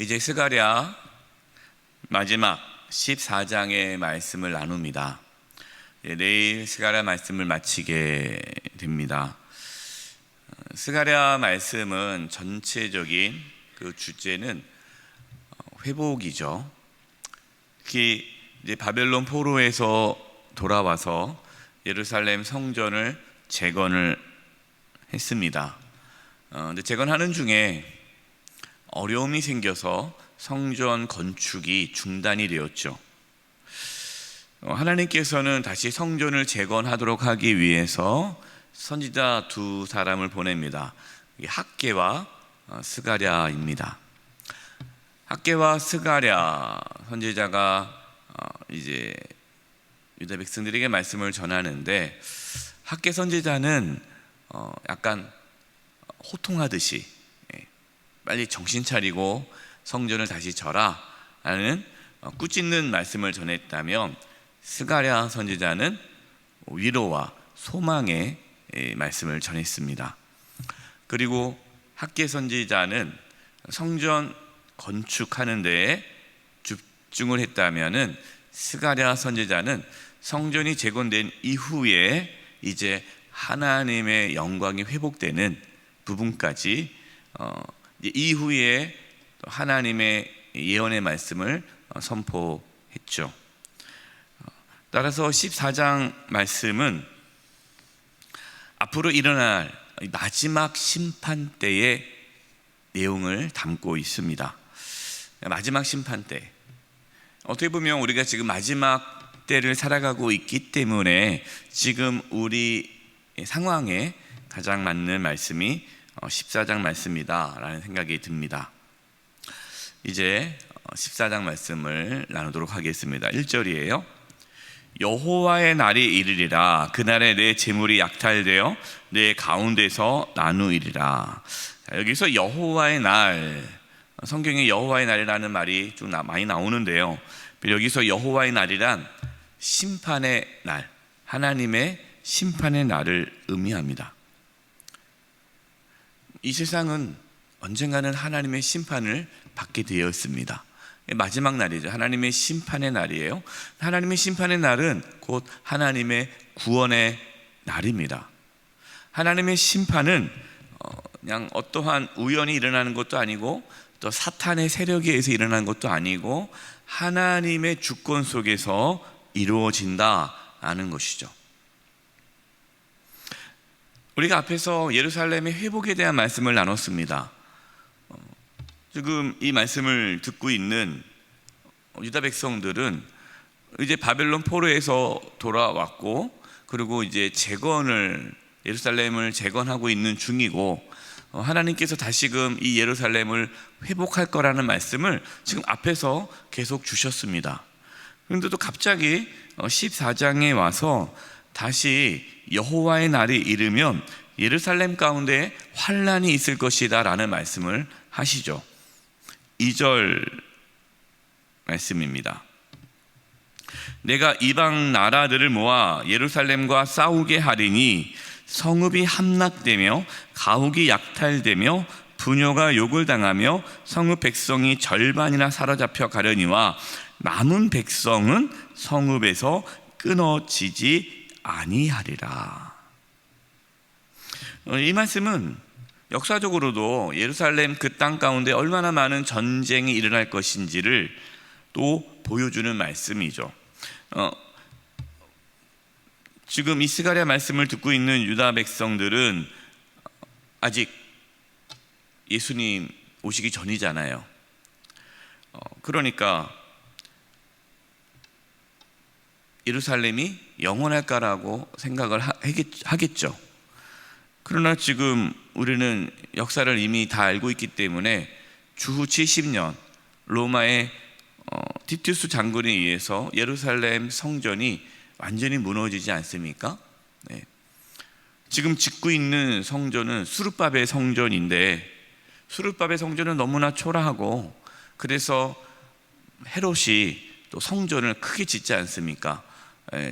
이제 스가랴 마지막 14장의 말씀을 나눕니다. 예, 내일 스가랴 말씀을 마치게 됩니다. 어, 스가랴 말씀은 전체적인 그 주제는 어, 회복이죠. 특히 이제 바벨론 포로에서 돌아와서 예루살렘 성전을 재건을 했습니다. 어, 근데 재건하는 중에 어려움이 생겨서 성전 건축이 중단이 되었죠. 어, 하나님께서는 다시 성전을 재건하도록 하기 위해서 선지자 두 사람을 보냅니다. 학계와 어, 스가랴입니다. 학계와 스가랴 선지자가 어, 이제 유다 백성들에게 말씀을 전하는데 학계 선지자는 어, 약간 호통하듯이 예, 빨리 정신 차리고 성전을 다시 절라 라는 어, 꾸짖는 말씀을 전했다면 스가랴 선지자는 위로와 소망의 예, 말씀을 전했습니다. 그리고 학계 선지자는 성전 건축하는 데에 집중을 했다면은 스가랴 선지자는 성전이 재건된 이후에 이제 하나님의 영광이 회복되는 부분까지 어, 이후에 하나님의 예언의 말씀을 어, 선포했죠. 어, 따라서 14장 말씀은 앞으로 일어날 마지막 심판 때의 내용을 담고 있습니다. 마지막 심판 때. 어떻게 보면 우리가 지금 마지막 때를 살아가고 있기 때문에 지금 우리 상황에 가장 맞는 말씀이 14장 말씀이다라는 생각이 듭니다. 이제 14장 말씀을 나누도록 하겠습니다. 1절이에요. 여호와의 날이 이르리라 그날에 내 재물이 약탈되어 내 가운데서 나누이리라. 여기서 여호와의 날 성경에 여호와의 날이라는 말이 좀 많이 나오는데요. 여기서 여호와의 날이란 심판의 날, 하나님의 심판의 날을 의미합니다. 이 세상은 언젠가는 하나님의 심판을 받게 되었습니다. 마지막 날이죠. 하나님의 심판의 날이에요. 하나님의 심판의 날은 곧 하나님의 구원의 날입니다. 하나님의 심판은 어, 그냥 어떠한 우연히 일어나는 것도 아니고 또 사탄의 세력에 의해서 일어나는 것도 아니고 하나님의 주권 속에서 이루어진다라는 것이죠. 우리가 앞에서 예루살렘의 회복에 대한 말씀을 나눴습니다. 어, 지금 이 말씀을 듣고 있는 유다 백성들은 이제 바벨론 포로에서 돌아왔고 그리고 이제 재건을 예루살렘을 재건하고 있는 중이고 어, 하나님께서 다시금 이 예루살렘을 회복할 거라는 말씀을 지금 앞에서 계속 주셨습니다. 그런데 또 갑자기 14장에 어, 와서 다시 여호와의 날이 이르면 예루살렘 가운데 환란이 있을 것이다라는 말씀을 하시죠. 2절 말씀입니다. 내가 이방 나라들을 모아 예루살렘과 싸우게 하리니 성읍이 함락되며 가옥이 약탈되며 부녀가 욕을 당하며 성읍 백성이 절반이나 사로잡혀 가려니와 남은 백성은 성읍에서 끊어지지 아니하리라. 어, 이 말씀은 역사적으로도 예루살렘 그 땅 가운데 얼마나 많은 전쟁이 일어날 것인지를 또 보여주는 말씀이죠. 어, 지금 이 스가랴 말씀을 듣고 있는 유다 백성들은 아직 예수님 오시기 전이잖아요. 어, 그러니까 예루살렘이 영원할까라고 생각을 하겠죠. 그러나 지금 우리는 역사를 이미 다 알고 있기 때문에 주후 70년 로마의 어, 티투스 장군에 의해서 예루살렘 성전이 완전히 무너지지 않습니까? 네. 지금 짓고 있는 성전은 수르밥의 성전인데 수르밥의 성전은 너무나 초라하고 그래서 헤롯이 또 성전을 크게 짓지 않습니까?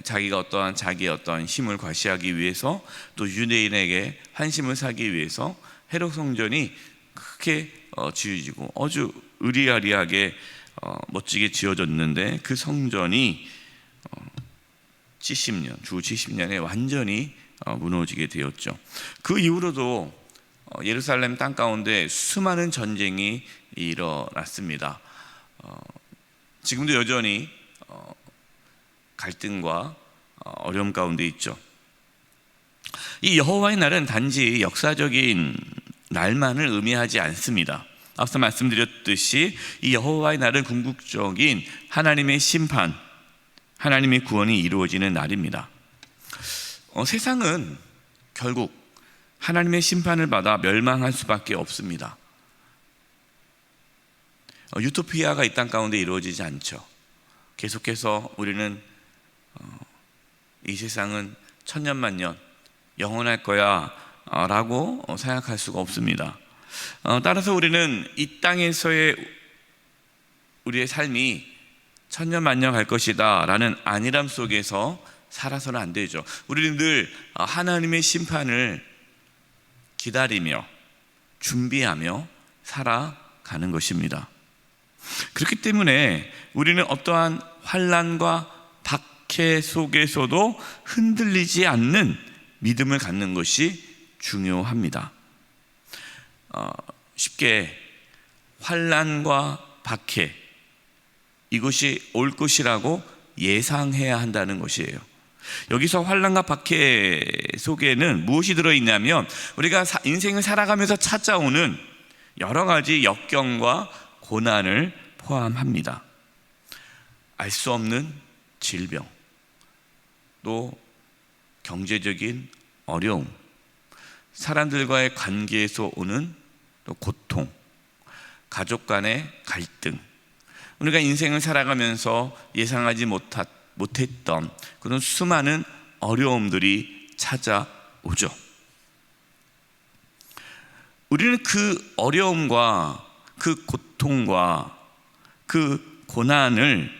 자기가 어떠한 자기의 어떠한 힘을 과시하기 위해서 또 유대인에게 환심을 사기 위해서 헤롯 성전이 크게 어, 지어지고 아주 의리아리하게 어, 멋지게 지어졌는데 그 성전이 어, 70년 주 70년에 완전히 어, 무너지게 되었죠. 그 이후로도 어, 예루살렘 땅 가운데 수많은 전쟁이 일어났습니다. 어, 지금도 여전히 어, 갈등과 어, 어려움 가운데 있죠. 이 여호와의 날은 단지 역사적인 날만을 의미하지 않습니다. 앞서 말씀드렸듯이 이 여호와의 날은 궁극적인 하나님의 심판, 하나님의 구원이 이루어지는 날입니다. 어, 세상은 결국 하나님의 심판을 받아 멸망할 수밖에 없습니다. 어, 유토피아가 이 땅 가운데 이루어지지 않죠. 계속해서 우리는 어, 이 세상은 천년만년 영원할 거야 라고 생각할 수가 없습니다. 어, 따라서 우리는 이 땅에서의 우리의 삶이 천년만년 갈 것이다 라는 안일함 속에서 살아서는 안 되죠. 우리는 늘 어, 하나님의 심판을 기다리며 준비하며 살아가는 것입니다. 그렇기 때문에 우리는 어떠한 환란과 박해 속에서도 흔들리지 않는 믿음을 갖는 것이 중요합니다. 어, 쉽게 환란과 박해 이것이 올 것이라고 예상해야 한다는 것이에요. 여기서 환란과 박해 속에는 무엇이 들어 있냐면 우리가 사, 인생을 살아가면서 찾아오는 여러 가지 역경과 고난을 포함합니다. 알 수 없는 질병, 또 경제적인 어려움, 사람들과의 관계에서 오는 또 고통, 가족 간의 갈등, 우리가 인생을 살아가면서 예상하지 못하, 못했던 그런 수많은 어려움들이 찾아오죠. 우리는 그 어려움과 그 고통과 그 고난을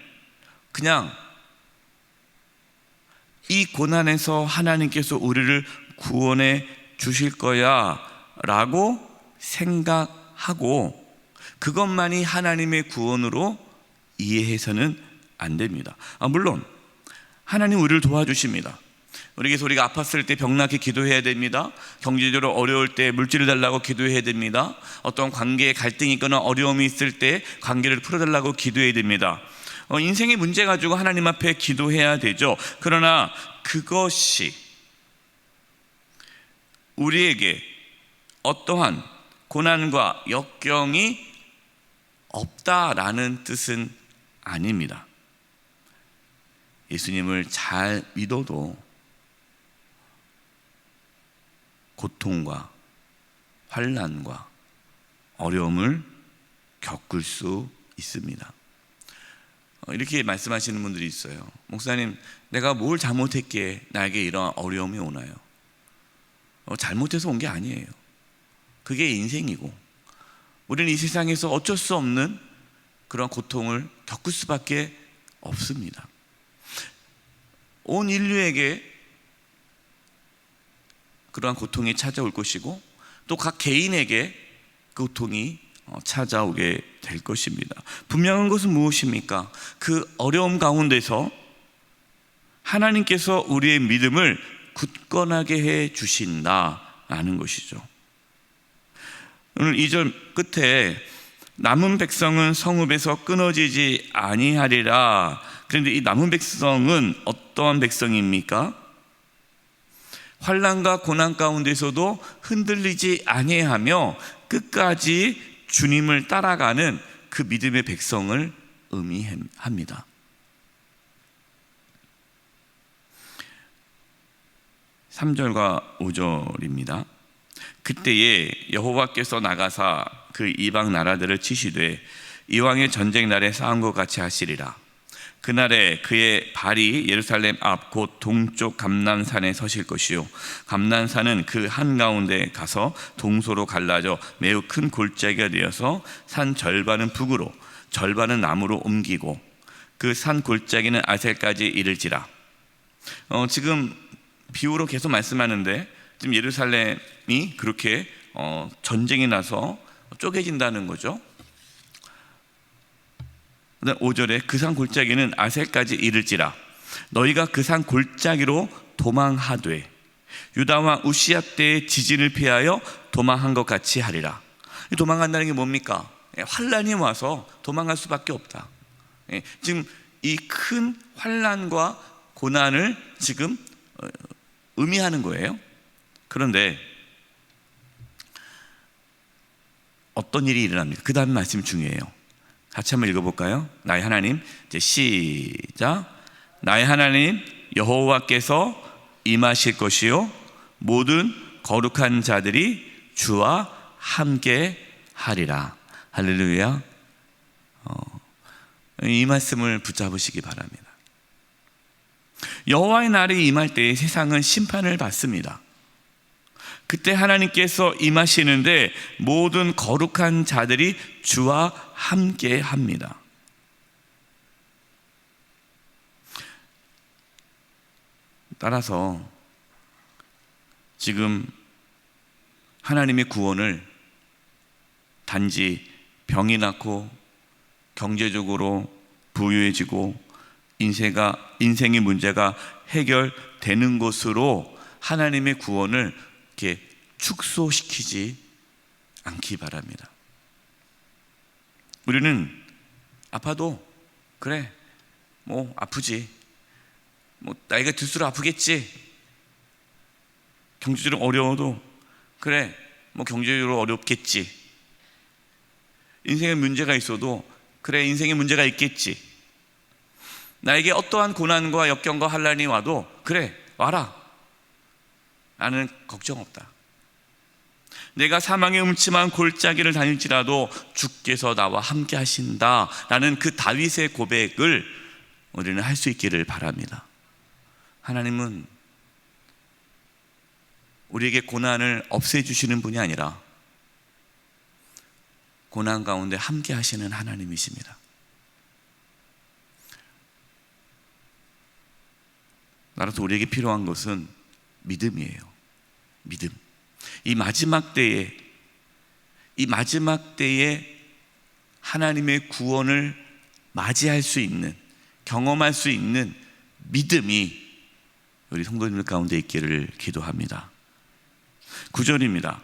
그냥 이 고난에서 하나님께서 우리를 구원해 주실 거야 라고 생각하고 그것만이 하나님의 구원으로 이해해서는 안 됩니다. 아, 물론 하나님 우리를 도와주십니다. 우리에게서 우리가 아팠을 때 병나게 기도해야 됩니다. 경제적으로 어려울 때 물질을 달라고 기도해야 됩니다. 어떤 관계에 갈등이 있거나 어려움이 있을 때 관계를 풀어달라고 기도해야 됩니다. 어, 인생의 문제 가지고 하나님 앞에 기도해야 되죠. 그러나 그것이 우리에게 어떠한 고난과 역경이 없다라는 뜻은 아닙니다. 예수님을 잘 믿어도 고통과 환란과 어려움을 겪을 수 있습니다. 어, 이렇게 말씀하시는 분들이 있어요. 목사님, 내가 뭘 잘못했기에 나에게 이런 어려움이 오나요? 어, 잘못해서 온 게 아니에요. 그게 인생이고, 우리는 이 세상에서 어쩔 수 없는 그런 고통을 겪을 수밖에 없습니다. 온 인류에게 그러한 고통이 찾아올 것이고 또 각 개인에게 그 고통이 어, 찾아오게 될 것입니다. 분명한 것은 무엇입니까? 그 어려움 가운데서 하나님께서 우리의 믿음을 굳건하게 해 주신다라는 것이죠. 오늘 2절 끝에 남은 백성은 성읍에서 끊어지지 아니하리라. 그런데 이 남은 백성은 어떠한 백성입니까? 환란과 고난 가운데서도 흔들리지 아니하며 끝까지 주님을 따라가는 그 믿음의 백성을 의미합니다. (3절과) (5절입니다) 그때에 여호와께서 나가사 그 이방 나라들을 치시되 이왕의 전쟁 날에 싸운 것 같이 하시리라. 그날에 그의 발이 예루살렘 앞 곧 동쪽 감난산에 서실 것이요 감난산은 그 한가운데 가서 동서로 갈라져 매우 큰 골짜기가 되어서 산 절반은 북으로 절반은 남으로 옮기고 그 산 골짜기는 아셀까지 이를지라 어, 지금 비유로 계속 말씀하는데 지금 예루살렘이 그렇게 어, 전쟁이 나서 쪼개진다는 거죠. 5절에 그 산 골짜기는 아셀까지 이를지라 너희가 그 산 골짜기로 도망하되 유다 왕 우시아 때의 지진을 피하여 도망한 것 같이 하리라. 이 도망간다는 게 뭡니까? 예, 환란이 와서 도망갈 수밖에 없다. 예, 지금 이 큰 환란과 고난을 지금 어, 의미하는 거예요. 그런데 어떤 일이 일어납니까? 그 다음 말씀 중요해요. 같이 한번 읽어볼까요? 나의 하나님, 이제 시작. 나의 하나님 여호와께서 임하실 것이요 모든 거룩한 자들이 주와 함께 하리라. 할렐루야. 어, 이 말씀을 붙잡으시기 바랍니다. 여호와의 날이 임할 때 세상은 심판을 받습니다. 그때 하나님께서 임하시는데 모든 거룩한 자들이 주와 함께 합니다. 따라서 지금 하나님의 구원을 단지 병이 낫고 경제적으로 부유해지고 인생의 문제가 해결되는 것으로 하나님의 구원을 이렇게 축소시키지 않기 바랍니다. 우리는 아파도 그래 뭐 아프지 뭐 나이가 들수록 아프겠지. 경제적으로 어려워도 그래 뭐 경제적으로 어렵겠지. 인생에 문제가 있어도 그래 인생에 문제가 있겠지. 나에게 어떠한 고난과 역경과 환란이 와도 그래 와라 나는 걱정 없다 내가 사망의 음침한 골짜기를 다닐지라도 주께서 나와 함께 하신다 라는 그 다윗의 고백을 우리는 할 수 있기를 바랍니다 하나님은 우리에게 고난을 없애주시는 분이 아니라 고난 가운데 함께 하시는 하나님이십니다. 따라서 우리에게 필요한 것은 믿음이에요. 믿음. 이 마지막 때에, 이 마지막 때에 하나님의 구원을 맞이할 수 있는, 경험할 수 있는 믿음이 우리 성도님들 가운데 있기를 기도합니다. 9절입니다.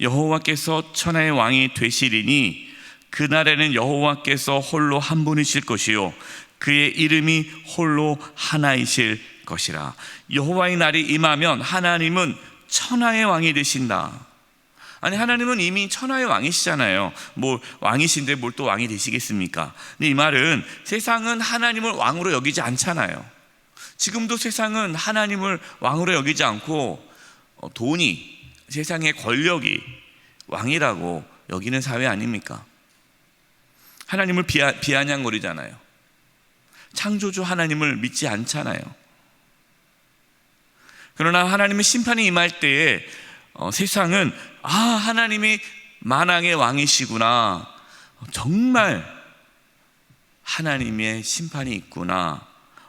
여호와께서 천하의 왕이 되시리니 그날에는 여호와께서 홀로 한 분이실 것이요 그의 이름이 홀로 하나이실 것이라. 여호와의 날이 임하면 하나님은 천하의 왕이 되신다. 아니 하나님은 이미 천하의 왕이시잖아요. 뭐 왕이신데 뭘 또 왕이 되시겠습니까? 근데 이 말은 세상은 하나님을 왕으로 여기지 않잖아요. 지금도 세상은 하나님을 왕으로 여기지 않고 어, 돈이 세상의 권력이 왕이라고 여기는 사회 아닙니까? 하나님을 비아, 비아냥거리잖아요. 창조주 하나님을 믿지 않잖아요. 그러나 하나님의 심판이 임할 때에 어, 세상은 아 하나님이 만왕의 왕이시구나. 정말 하나님의 심판이 있구나.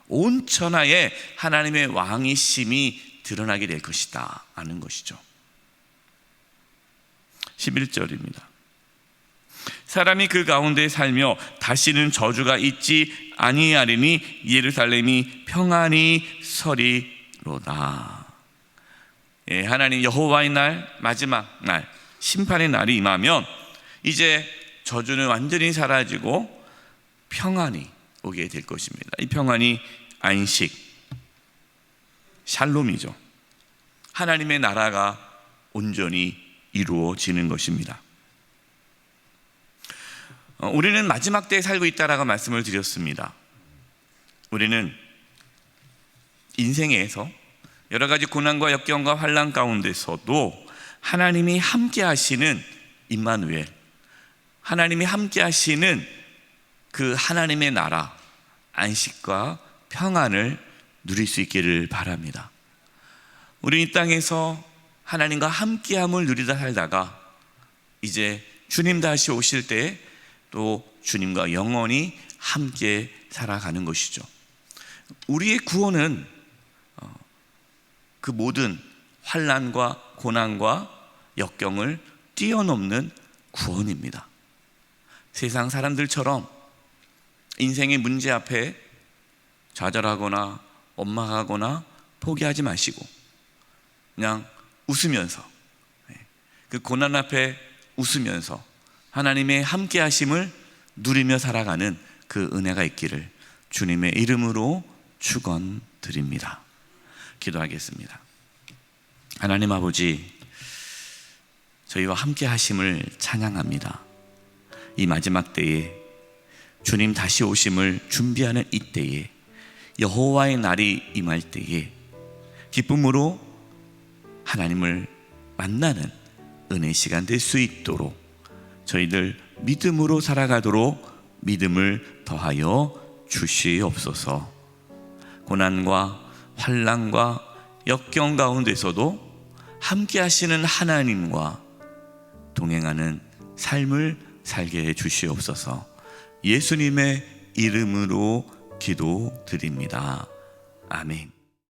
온 천하에 하나님의 왕이심이 드러나게 될 것이다. 아는 것이죠. 11절입니다. 사람이 그 가운데 살며 다시는 저주가 있지 아니하리니 예루살렘이 평안히 서리 로다 예, 하나님 여호와의 날 마지막 날 심판의 날이 임하면 이제 저주는 완전히 사라지고 평안이 오게 될 것입니다. 이 평안이 안식, 샬롬이죠. 하나님의 나라가 온전히 이루어지는 것입니다. 어, 우리는 마지막 때에 살고 있다라고 말씀을 드렸습니다. 우리는 인생에서 여러 가지 고난과 역경과 환란 가운데서도 하나님이 함께 하시는 임마누엘 하나님이 함께 하시는 그 하나님의 나라 안식과 평안을 누릴 수 있기를 바랍니다. 우리 이 땅에서 하나님과 함께함을 누리다 살다가 이제 주님 다시 오실 때 또 주님과 영원히 함께 살아가는 것이죠. 우리의 구원은 어, 그 모든 환란과 고난과 역경을 뛰어넘는 구원입니다. 세상 사람들처럼 인생의 문제 앞에 좌절하거나 원망하거나 포기하지 마시고 그냥 웃으면서 예, 그 고난 앞에 웃으면서 하나님의 함께 하심을 누리며 살아가는 그 은혜가 있기를 주님의 이름으로 축원드립니다. 기도하겠습니다. 하나님 아버지 저희와 함께 하심을 찬양합니다. 이 마지막 때에 주님 다시 오심을 준비하는 이 때에 여호와의 날이 임할 때에 기쁨으로 하나님을 만나는 은혜 시간 될 수 있도록 저희들 믿음으로 살아가도록 믿음을 더하여 주시옵소서. 고난과 환난과 역경 가운데서도 함께 하시는 하나님과 동행하는 삶을 살게 해 주시옵소서. 예수님의 이름으로 기도드립니다. 아멘.